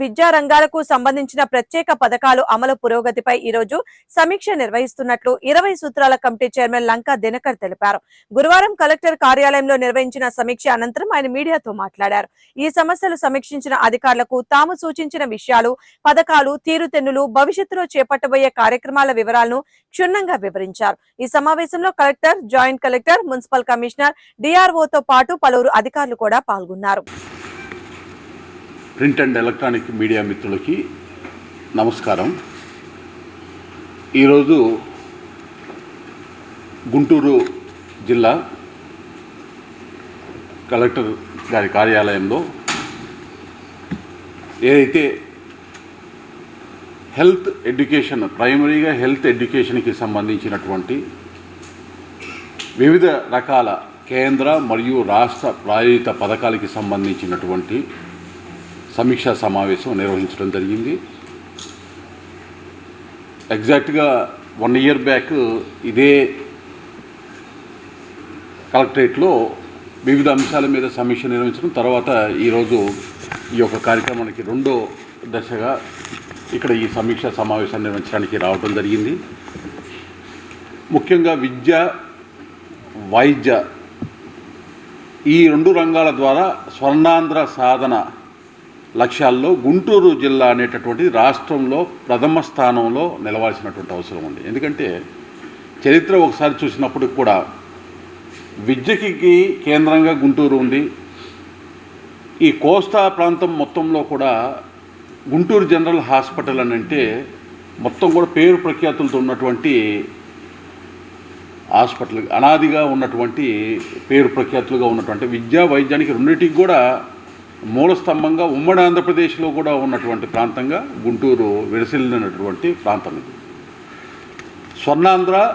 విద్యా రంగాలకు సంబంధించిన ప్రత్యేక పథకాలు అమలు పురోగతిపై ఈ రోజు సమీక్ష నిర్వహిస్తున్నట్లు ఇరవై సూత్రాల కమిటీ చైర్మన్ లంకా దినకర్ తెలిపారు. గురువారం కలెక్టర్ కార్యాలయంలో నిర్వహించిన సమీక్ష అనంతరం ఆయన మీడియాతో మాట్లాడారు. ఈ సమస్యలు సమీక్షించిన అధికారులకు తాము సూచించిన విషయాలు పథకాలు తీరుతెన్నులు భవిష్యత్తులో చేపట్టబోయే కార్యక్రమాల వివరాలను క్షుణ్ణంగా వివరించారు. ఈ సమావేశంలో collector joint collector municipal commissioner డిఆర్ఓతో పాటు పలువురు అధికారులు కూడా పాల్గొన్నారు. ప్రింట్ అండ్ ఎలక్ట్రానిక్ మీడియా మిత్రులకి నమస్కారం. ఈరోజు గుంటూరు జిల్లా కలెక్టర్ గారి కార్యాలయంలో ఏదైతే హెల్త్ ఎడ్యుకేషన్ ప్రైమరీగా హెల్త్ ఎడ్యుకేషన్కి సంబంధించినటువంటి వివిధ రకాల కేంద్ర మరియు రాష్ట్ర ప్రాయోజిత పథకాలకి సంబంధించినటువంటి సమీక్షా సమావేశం నిర్వహించడం జరిగింది. ఎగ్జాక్ట్గా వన్ ఇయర్ బ్యాక్ ఇదే కలెక్టరేట్లో వివిధ అంశాల మీద సమీక్ష నిర్వహించడం తర్వాత ఈరోజు ఈ యొక్క కార్యక్రమానికి రెండో దశగా ఇక్కడ ఈ సమీక్షా సమావేశాన్ని నిర్వహించడానికి రావడం జరిగింది. ముఖ్యంగా విద్య వైద్య ఈ రెండు రంగాల ద్వారా స్వర్ణాంధ్ర సాధన లక్ష్యాల్లో గుంటూరు జిల్లా అనేటటువంటి రాష్ట్రంలో ప్రథమ స్థానంలో నిలవాల్సినటువంటి అవసరం ఉంది. ఎందుకంటే చరిత్ర ఒకసారి చూసినప్పుడు కూడా విద్యకి కేంద్రంగా గుంటూరు ఉంది. ఈ కోస్తా ప్రాంతం మొత్తంలో కూడా గుంటూరు జనరల్ హాస్పిటల్ అని అంటే మొత్తం కూడా పేరు ప్రఖ్యాతులతో ఉన్నటువంటి హాస్పిటల్ అనాదిగా ఉన్నటువంటి పేరు ప్రఖ్యాతులుగా ఉన్నటువంటి విద్యా వైద్యానికి రెండింటికి కూడా మూల స్తంభంగా ఉమ్మడి ఆంధ్రప్రదేశ్లో కూడా ఉన్నటువంటి ప్రాంతంగా గుంటూరు విరసిల్లినటువంటి ప్రాంతం ఇది. స్వర్ణాంధ్ర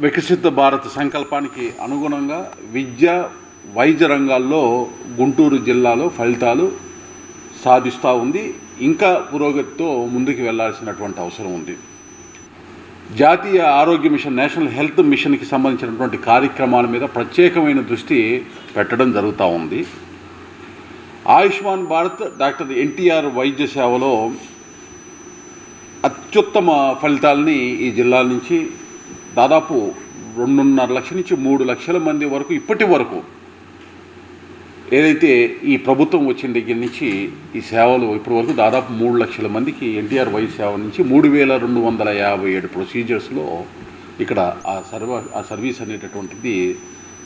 వికసిత భారత్ సంకల్పానికి అనుగుణంగా విద్య వైద్య రంగాల్లో గుంటూరు జిల్లాలో ఫలితాలు సాధిస్తూ ఉంది. ఇంకా పురోగతితో ముందుకు వెళ్ళాల్సినటువంటి అవసరం ఉంది. జాతీయ ఆరోగ్య మిషన్ నేషనల్ హెల్త్ మిషన్కి సంబంధించినటువంటి కార్యక్రమాల మీద ప్రత్యేకమైన దృష్టి పెట్టడం జరుగుతూ ఉంది. ఆయుష్మాన్ భారత్ డాక్టర్ ఎన్టీఆర్ వైద్య సేవలో అత్యుత్తమ ఫలితాలని ఈ జిల్లా నుంచి దాదాపు రెండున్నర లక్షల నుంచి మూడు లక్షల మంది వరకు ఇప్పటి వరకు ఏదైతే ఈ ప్రభుత్వం వచ్చిన దగ్గర నుంచి ఈ సేవలు ఇప్పటి వరకు దాదాపు మూడు లక్షల మందికి ఎన్టీఆర్ వైద్య సేవ నుంచి మూడు వేల రెండు వందల యాభై ఏడు ప్రొసీజర్స్లో ఇక్కడ ఆ సర్వ ఆ సర్వీస్ అనేటటువంటిది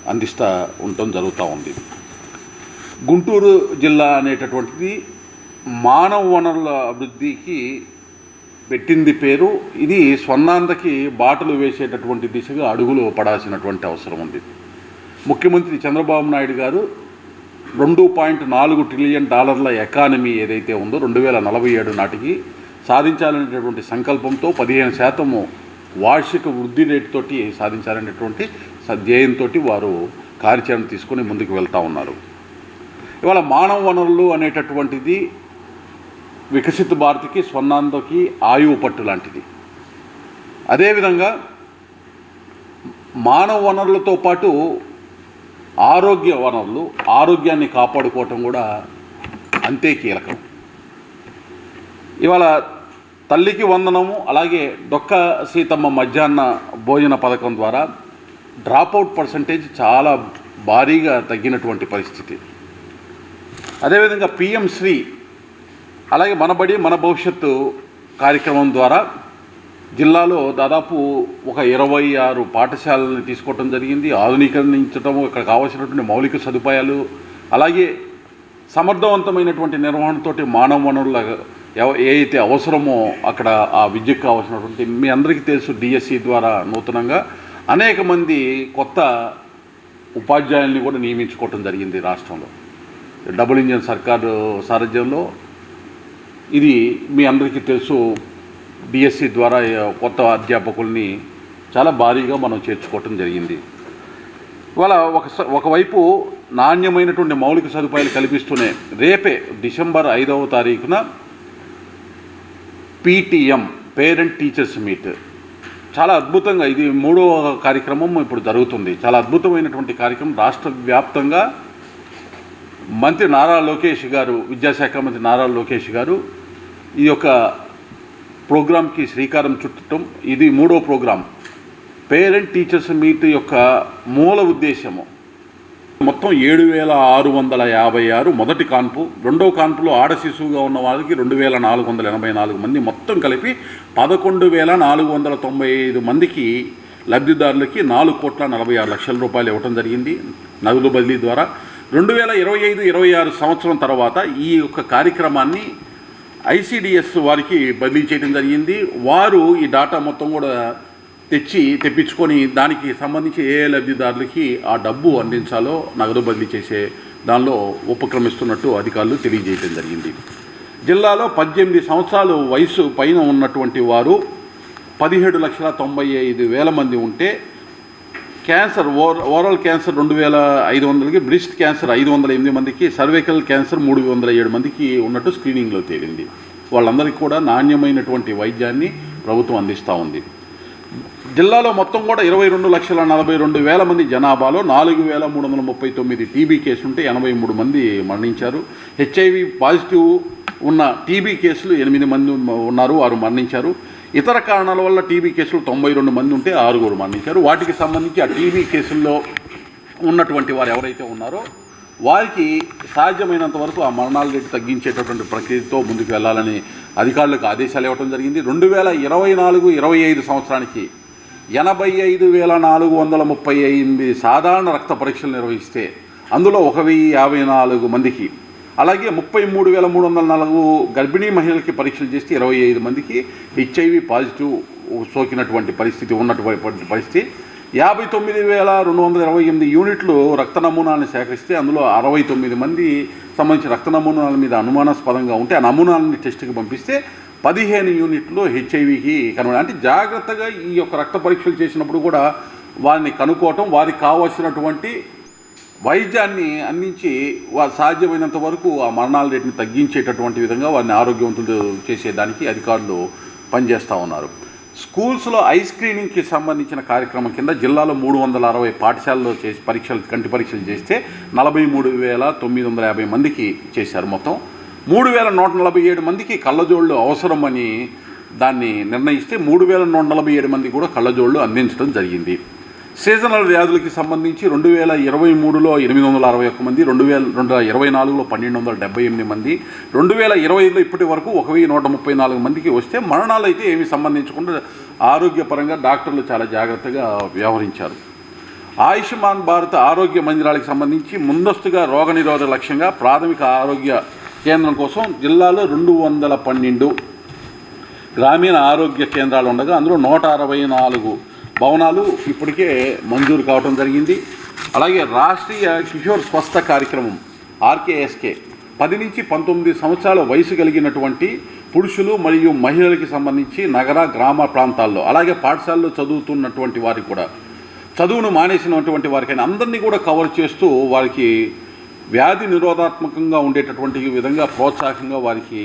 అందిస్తూ ఉండటం జరుగుతూ ఉంది. గుంటూరు జిల్లా అనేటటువంటిది మానవ వనరుల అభివృద్ధికి పెట్టింది పేరు. ఇది స్వర్ణాంధకి బాటలు వేసేటటువంటి దిశగా అడుగులు పడాల్సినటువంటి అవసరం ఉంది. ముఖ్యమంత్రి చంద్రబాబు నాయుడు గారు రెండు పాయింట్ నాలుగు ట్రిలియన్ డాలర్ల ఎకానమీ ఏదైతే ఉందో రెండు వేల నలభై ఏడు నాటికి సాధించాలనేటటువంటి సంకల్పంతో పదిహేను శాతము వార్షిక వృద్ధి రేటుతోటి సాధించాలనేటువంటి ధ్యేయంతో వారు కార్యాచరణ తీసుకొని ముందుకు వెళ్తూ ఉన్నారు. ఇవాళ మానవ వనరులు అనేటటువంటిది వికసిత భారత్కి స్వర్ణాంధకి ఆయువు పట్టు లాంటిది. అదేవిధంగా మానవ వనరులతో పాటు ఆరోగ్య వనరులు ఆరోగ్యాన్ని కాపాడుకోవటం కూడా అంతే కీలకం. ఇవాళ తల్లికి వందనము అలాగే డొక్క సీతమ్మ మధ్యాహ్న భోజన పథకం ద్వారా డ్రాప్అవుట్ పర్సంటేజ్ చాలా భారీగా తగ్గినటువంటి పరిస్థితి. అదేవిధంగా పిఎం శ్రీ అలాగే మనబడి మన భవిష్యత్తు కార్యక్రమం ద్వారా జిల్లాలో దాదాపు ఒక ఇరవై ఆరు పాఠశాలని తీసుకోవటం జరిగింది. ఆధునీకరించడం ఇక్కడ కావాల్సినటువంటి మౌలిక సదుపాయాలు అలాగే సమర్థవంతమైనటువంటి నిర్వహణతోటి మానవ వనరుల ఏ అయితే అవసరమో అక్కడ ఆ విద్యకు కావాల్సినటువంటి మీ అందరికీ తెలుసు డిఎస్సి ద్వారా నూతనంగా అనేక మంది కొత్త ఉపాధ్యాయుల్ని కూడా నియమించుకోవటం జరిగింది రాష్ట్రంలో. డబుల్ ఇంజన్ సర్కారు సారథ్యంలో ఇది మీ అందరికీ తెలుసు డిఎస్సి ద్వారా కొత్త అధ్యాపకుల్ని చాలా భారీగా మనం చేర్చుకోవటం జరిగింది. ఇవాళ ఒక స- ఒకవైపు నాణ్యమైనటువంటి మౌలిక సదుపాయాలు కల్పిస్తూనే రేపే డిసెంబర్ ఐదవ తారీఖున పీటీఎం పేరెంట్ టీచర్స్ మీట్. చాలా అద్భుతంగా ఇది మూడవ కార్యక్రమం ఇప్పుడు జరుగుతుంది. చాలా అద్భుతమైనటువంటి కార్యక్రమం రాష్ట్ర వ్యాప్తంగా మంత్రి నారా లోకేష్ గారు విద్యాశాఖ మంత్రి నారా లోకేష్ గారు ఈ యొక్క ప్రోగ్రాంకి శ్రీకారం చుట్టడం ఇది మూడో ప్రోగ్రాం పేరెంట్ టీచర్స్ మీట్ యొక్క మూల ఉద్దేశము మొత్తం ఏడు వేల ఆరు వందల యాభై ఆరు మొదటి కాన్పు రెండో కాన్పులో ఆడ శిశువుగా ఉన్న వాళ్ళకి రెండు వేల నాలుగు వందల ఎనభై నాలుగు మంది మొత్తం కలిపి పదకొండు వేల నాలుగు వందల తొంభై ఐదు మందికి లబ్ధిదారులకి నాలుగు కోట్ల నలభై ఆరు లక్షల రూపాయలు ఇవ్వటం జరిగింది. నగదు బదిలీ ద్వారా రెండు వేల ఇరవై ఐదు ఇరవై ఆరు సంవత్సరం తర్వాత ఈ యొక్క కార్యక్రమాన్ని ఐసిడిఎస్ వారికి బదిలీ చేయడం జరిగింది. వారు ఈ డాటా మొత్తం కూడా తెచ్చి తెప్పించుకొని దానికి సంబంధించి ఏ లబ్ధిదారులకి ఆ డబ్బు అందించాలో నగదు బదిలీ చేసే దానిలో ఉపక్రమిస్తున్నట్టు అధికారులు తెలియజేయడం జరిగింది. జిల్లాలో పద్దెనిమిది సంవత్సరాలు వయసు పైన ఉన్నటువంటి వారు పదిహేడు లక్షల తొంభై ఐదు వేల మంది ఉంటే క్యాన్సర్ ఓవర్ ఓరల్ క్యాన్సర్ రెండు వేల ఐదు వందలకి బ్రిస్ట్ క్యాన్సర్ ఐదు వందల ఎనిమిది మందికి సర్వైకల్ క్యాన్సర్ మూడు వందల ఏడు మందికి ఉన్నట్టు స్క్రీనింగ్లో తేలింది. వాళ్ళందరికీ కూడా నాణ్యమైనటువంటి వైద్యాన్ని ప్రభుత్వం అందిస్తూ ఉంది. జిల్లాలో మొత్తం కూడా ఇరవై రెండు లక్షల నలభై రెండు వేల మంది జనాభాలో నాలుగు వేల మూడు వందల ముప్పై తొమ్మిది టీబీ కేసు ఉంటే ఎనభై మూడు మంది మరణించారు. హెచ్ఐవి పాజిటివ్ ఉన్న టీబీ కేసులు ఎనిమిది మంది ఉన్నారు వారు మరణించారు. ఇతర కారణాల వల్ల టీబీ కేసులు తొంభై రెండు మంది ఉంటే ఆరుగురు మరణించారు. వాటికి సంబంధించి ఆ టీబీ కేసుల్లో ఉన్నటువంటి వారు ఎవరైతే ఉన్నారో వారికి సాధ్యమైనంత వరకు ఆ మరణాల రేటు తగ్గించేటటువంటి ప్రక్రియతో ముందుకు వెళ్ళాలని అధికారులకు ఆదేశాలు ఇవ్వడం జరిగింది. రెండు వేల ఇరవై నాలుగు ఇరవై ఐదు సంవత్సరానికి ఎనభై ఐదు వేల నాలుగు వందల ముప్పై ఎనిమిది సాధారణ రక్త పరీక్షలు నిర్వహిస్తే అందులో ఒక వెయ్యి యాభై నాలుగు మందికి అలాగే ముప్పై మూడు వేల మూడు వందల నాలుగు గర్భిణీ మహిళలకి పరీక్షలు చేస్తే ఇరవై ఐదు మందికి హెచ్ఐవి పాజిటివ్ సోకినటువంటి పరిస్థితి ఉన్నటువంటి పరిస్థితి. యాభై తొమ్మిది వేల రెండు వందల ఇరవై ఎనిమిది యూనిట్లు రక్త నమూనాలను సేకరిస్తే అందులో అరవై తొమ్మిది మంది సంబంధించిన రక్త నమూనాల మీద అనుమానాస్పదంగా ఉంటే ఆ నమూనాలని టెస్ట్కి పంపిస్తే పదిహేను యూనిట్లు హెచ్ఐవికి కనుగొన అంటే జాగ్రత్తగా ఈ యొక్క రక్త పరీక్షలు చేసినప్పుడు కూడా వారిని కనుక్కోవటం వారికి కావాల్సినటువంటి వైద్యాన్ని అందించి వారు సాధ్యమైనంత వరకు ఆ మరణాల రేటుని తగ్గించేటటువంటి విధంగా వారిని ఆరోగ్యవంతులు చేసేదానికి అధికారులు పనిచేస్తూ ఉన్నారు. స్కూల్స్లో ఐ స్క్రీనింగ్కి సంబంధించిన కార్యక్రమం కింద జిల్లాలో మూడు వందల అరవై పాఠశాలలో చేసి పరీక్షలు కంటి పరీక్షలు చేస్తే నలభై మూడు వేల తొమ్మిది వందల యాభై మందికి చేశారు మొత్తం. మూడు వేల నూట నలభై ఏడు మందికి కళ్ళజోళ్ళు అవసరమని దాన్ని నిర్ణయిస్తే మూడు వేల నూట నలభై ఏడు మంది కూడా కళ్ళజోళ్ళు అందించడం జరిగింది. సీజనల్ వ్యాధులకి సంబంధించి రెండు వేల ఇరవై మూడులో ఎనిమిది వందల అరవై ఒక్క మంది రెండు వేల రెండు వేల ఇరవై నాలుగులో పన్నెండు వందల డెబ్బై ఎనిమిది మంది రెండు వేల ఇరవై ఐదులో ఇప్పటి వరకు ఒక వెయ్యి నూట ముప్పై నాలుగు మందికి వస్తే మరణాలు అయితే ఏమి సంబంధించకుండా ఆరోగ్యపరంగా డాక్టర్లు చాలా జాగ్రత్తగా వ్యవహరించారు. ఆయుష్మాన్ భారత్ ఆరోగ్య మందిరాలకు సంబంధించి ముందస్తుగా రోగనిరోధక లక్ష్యంగా ప్రాథమిక ఆరోగ్య కేంద్రం కోసం జిల్లాలో రెండు వందల పన్నెండు గ్రామీణ ఆరోగ్య కేంద్రాలు ఉండగా అందులో నూట అరవై నాలుగు భవనాలు ఇప్పటికే మంజూరు కావడం జరిగింది. అలాగే రాష్ట్రీయ కిషోర్ స్వస్థ కార్యక్రమం ఆర్కేఎస్కే పది నుంచి పంతొమ్మిది సంవత్సరాల వయసు కలిగినటువంటి పురుషులు మరియు మహిళలకి సంబంధించి నగర గ్రామ ప్రాంతాల్లో అలాగే పాఠశాలలో చదువుతున్నటువంటి వారికి కూడా చదువును మానేసినటువంటి వారికైనా అందరినీ కూడా కవర్ చేస్తూ వారికి వ్యాధి నిరోధాత్మకంగా ఉండేటటువంటి విధంగా ప్రోత్సాహంగా వారికి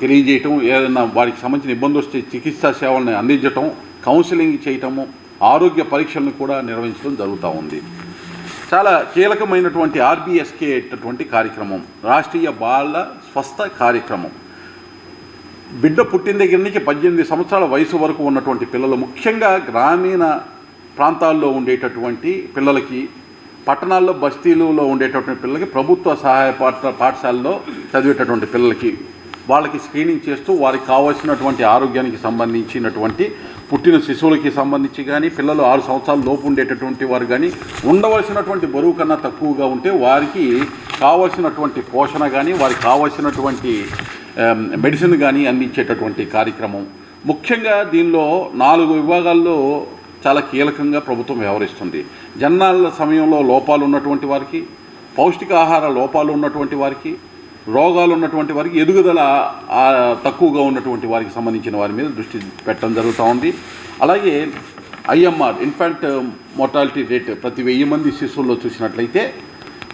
తెలియజేయటం ఏదైనా వారికి సంబంధించిన ఇబ్బందులు వస్తే చికిత్సా సేవలను అందించటం కౌన్సిలింగ్ చేయటము ఆరోగ్య పరీక్షలను కూడా నిర్వహించడం జరుగుతూ ఉంది. చాలా కీలకమైనటువంటి ఆర్బీఎస్కే అటువంటి కార్యక్రమం రాష్ట్రీయ బాల స్వస్థ కార్యక్రమం. బిడ్డ పుట్టిన దగ్గర నుంచి పద్దెనిమిది సంవత్సరాల వయసు వరకు ఉన్నటువంటి పిల్లలు ముఖ్యంగా గ్రామీణ ప్రాంతాల్లో ఉండేటటువంటి పిల్లలకి పట్టణాల్లో బస్తీలలో ఉండేటటువంటి పిల్లలకి ప్రభుత్వ సహాయ పాఠ పాఠశాలలో చదివేటటువంటి పిల్లలకి వాళ్ళకి స్క్రీనింగ్ చేస్తూ వారికి కావాల్సినటువంటి ఆరోగ్యానికి సంబంధించినటువంటి పుట్టిన శిశువులకి సంబంధించి కానీ పిల్లలు ఆరు సంవత్సరాల లోపు ఉండేటటువంటి వారు కానీ ఉండవలసినటువంటి బరువు కన్నా తక్కువగా ఉంటే వారికి కావలసినటువంటి పోషణ కానీ వారికి కావలసినటువంటి మెడిసిన్ కానీ అందించేటటువంటి కార్యక్రమం. ముఖ్యంగా దీనిలో నాలుగు విభాగాల్లో చాలా కీలకంగా ప్రభుత్వం వ్యవహరిస్తుంది. జన్నాల సమయంలో లోపాలు ఉన్నటువంటి వారికి పౌష్టికాహార లోపాలు ఉన్నటువంటి వారికి రోగాలు ఉన్నటువంటి వారికి ఎదుగుదల తక్కువగా ఉన్నటువంటి వారికి సంబంధించిన వారి మీద దృష్టి పెట్టడం జరుగుతూ ఉంది. అలాగే ఐఎంఆర్ ఇన్ఫాంట్ మోర్టాలిటీ రేట్ ప్రతి వెయ్యి మంది శిశువుల్లో చూసినట్లయితే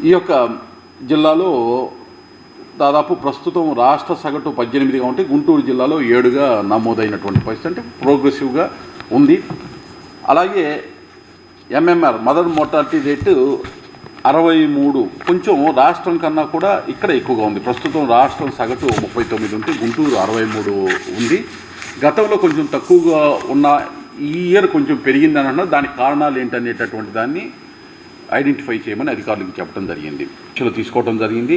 ఈ యొక్క జిల్లాలో దాదాపు ప్రస్తుతం రాష్ట్ర సగటు పద్దెనిమిదిగా ఉంటే గుంటూరు జిల్లాలో ఏడుగా నమోదైనటువంటి పరిస్థితి అంటే ప్రోగ్రెసివ్గా ఉంది. అలాగే ఎంఎంఆర్ మదర్ మోర్టాలిటీ రేటు అరవై మూడు. కొంచెం రాష్ట్రం కన్నా కూడా ఇక్కడ ఎక్కువగా ఉంది. ప్రస్తుతం రాష్ట్రం సగటు ముప్పై తొమ్మిది ఉంటే గుంటూరు అరవై మూడు ఉంది. గతంలో కొంచెం తక్కువగా ఉన్న ఈ ఇయర్ కొంచెం పెరిగిందని అన్న దానికి కారణాలు ఏంటనేటటువంటి దాన్ని ఐడెంటిఫై చేయమని అధికారులకు చెప్పడం జరిగింది. చర్యలు తీసుకోవడం జరిగింది.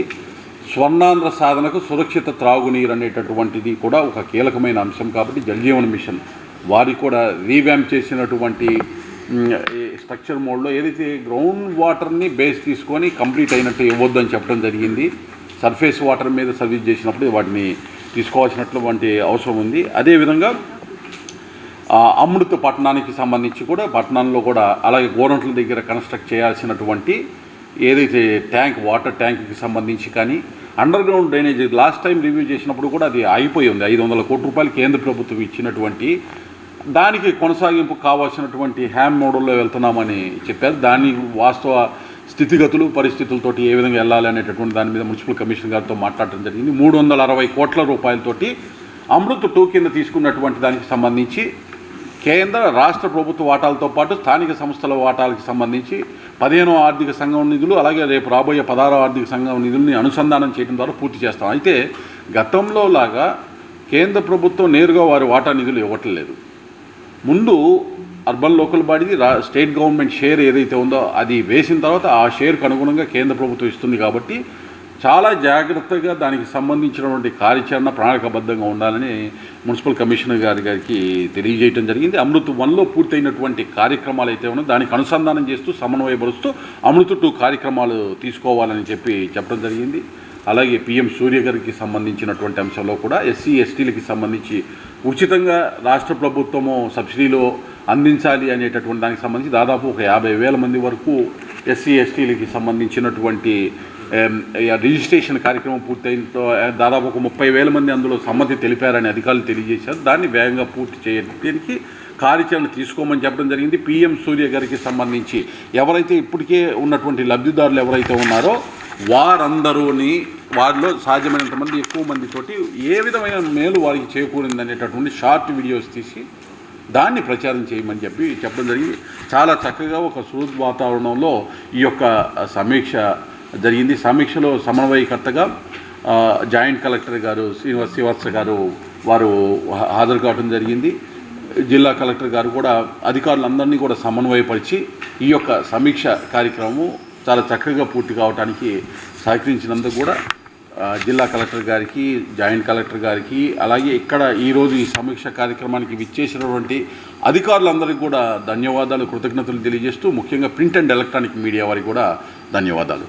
స్వర్ణాంధ్ర సాధనకు సురక్షిత త్రాగునీరు అనేటటువంటిది కూడా ఒక కీలకమైన అంశం కాబట్టి జలజీవన్ మిషన్ వారి కూడా రీవ్యాంప్ చేసినటువంటి స్ట్రక్చర్ మోడ్లో ఏదైతే గ్రౌండ్ వాటర్ని బేస్ తీసుకొని కంప్లీట్ అయినట్టు ఇవ్వద్దు అని చెప్పడం జరిగింది. సర్ఫేస్ వాటర్ మీద సర్వీస్ చేసినప్పుడు వాటిని తీసుకోవాల్సినటువంటి అవసరం ఉంది. అదేవిధంగా అమృత పట్టణానికి సంబంధించి కూడా పట్టణంలో కూడా అలాగే గోరంట్ల దగ్గర కన్స్ట్రక్ట్ చేయాల్సినటువంటి ఏదైతే ట్యాంక్ వాటర్ ట్యాంక్కి సంబంధించి కానీ underground drainage last time review చేసినప్పుడు కూడా అది ఆగిపోయి ఉంది. ఐదు వందల కోట్ల రూపాయలు కేంద్ర ప్రభుత్వం ఇచ్చినటువంటి దానికి కొనసాగింపు కావాల్సినటువంటి హ్యామ్ మోడల్లో వెళ్తున్నామని చెప్పారు. దాని వాస్తవ స్థితిగతులు పరిస్థితులతోటి ఏ విధంగా వెళ్ళాలి అనేటటువంటి దాని మీద మున్సిపల్ కమిషన్ గారితో మాట్లాడటం జరిగింది. మూడు వందల అరవై కోట్ల రూపాయలతోటి అమృత్ టూ కింద తీసుకున్నటువంటి దానికి సంబంధించి కేంద్ర రాష్ట్ర ప్రభుత్వ వాటాలతో పాటు స్థానిక సంస్థల వాటాలకు సంబంధించి పదిహేనో ఆర్థిక సంఘం నిధులు అలాగే రేపు రాబోయే పదహారో ఆర్థిక సంఘం నిధుల్ని అనుసంధానం చేయడం ద్వారా పూర్తి చేస్తాం. అయితే గతంలో లాగా కేంద్ర ప్రభుత్వం నేరుగా వారి వాటా నిధులు ఇవ్వట్లేదు ముందు అర్బన్ లోకల్ బాడీది రా స్టేట్ గవర్నమెంట్ షేర్ ఏదైతే ఉందో అది వేసిన తర్వాత ఆ షేర్కు అనుగుణంగా కేంద్ర ప్రభుత్వం ఇస్తుంది కాబట్టి చాలా జాగ్రత్తగా దానికి సంబంధించినటువంటి కార్యాచరణ ప్రణాళికబద్ధంగా ఉండాలని మున్సిపల్ కమిషనర్ గారి గారికి తెలియజేయడం జరిగింది. అమృత్ వన్లో పూర్తయినటువంటి కార్యక్రమాలు అయితే ఉన్నాయో దానికి అనుసంధానం చేస్తూ సమన్వయపరుస్తూ అమృత్ టూ కార్యక్రమాలు తీసుకోవాలని చెప్పి చెప్పడం జరిగింది. అలాగే పిఎం సూర్య గారికి సంబంధించినటువంటి అంశంలో కూడా ఎస్సీ ఎస్టీలకి సంబంధించి ఉచితంగా రాష్ట్ర ప్రభుత్వము సబ్సిడీలో అందించాలి అనేటటువంటి దానికి సంబంధించి దాదాపు ఒక యాభై వేల మంది వరకు ఎస్సీ ఎస్టీలకి సంబంధించినటువంటి రిజిస్ట్రేషన్ కార్యక్రమం పూర్తయినతో దాదాపు ఒక ముప్పై వేల మంది అందులో సమ్మతి తెలిపారని అధికారులు తెలియజేశారు. దాన్ని వేగంగా పూర్తి చేయడానికి కార్యాచరణ తీసుకోమని చెప్పడం జరిగింది. పిఎం సూర్య గారికి సంబంధించి ఎవరైతే ఇప్పటికే ఉన్నటువంటి లబ్ధిదారులు ఎవరైతే ఉన్నారో వారందరూని వారిలో సాధ్యమైనంత మంది ఎక్కువ మందితోటి ఏ విధమైన మేలు వారికి చేకూరింది అనేటటువంటి షార్ట్ వీడియోస్ తీసి దాన్ని ప్రచారం చేయమని చెప్పి చెప్పడం జరిగింది. చాలా చక్కగా ఒక సూద్ వాతావరణంలో ఈ యొక్క సమీక్ష జరిగింది. సమీక్షలో సమన్వయకర్తగా జాయింట్ కలెక్టర్ గారు శ్రీనివాస్ శ్రీవాత్స గారు వారు హాజరు కావడం జరిగింది. జిల్లా కలెక్టర్ గారు కూడా అధికారులందరినీ కూడా సమన్వయపరిచి ఈ యొక్క సమీక్ష కార్యక్రమం చాలా చక్కగా పూర్తి కావడానికి సహకరించినందుకు కూడా జిల్లా కలెక్టర్ గారికి జాయింట్ కలెక్టర్ గారికి అలాగే ఇక్కడ ఈరోజు ఈ సమీక్ష కార్యక్రమానికి విచ్చేసినటువంటి అధికారులందరికీ కూడా ధన్యవాదాలు కృతజ్ఞతలు తెలియజేస్తూ ముఖ్యంగా ప్రింట్ అండ్ ఎలక్ట్రానిక్ మీడియా వారికి కూడా ధన్యవాదాలు.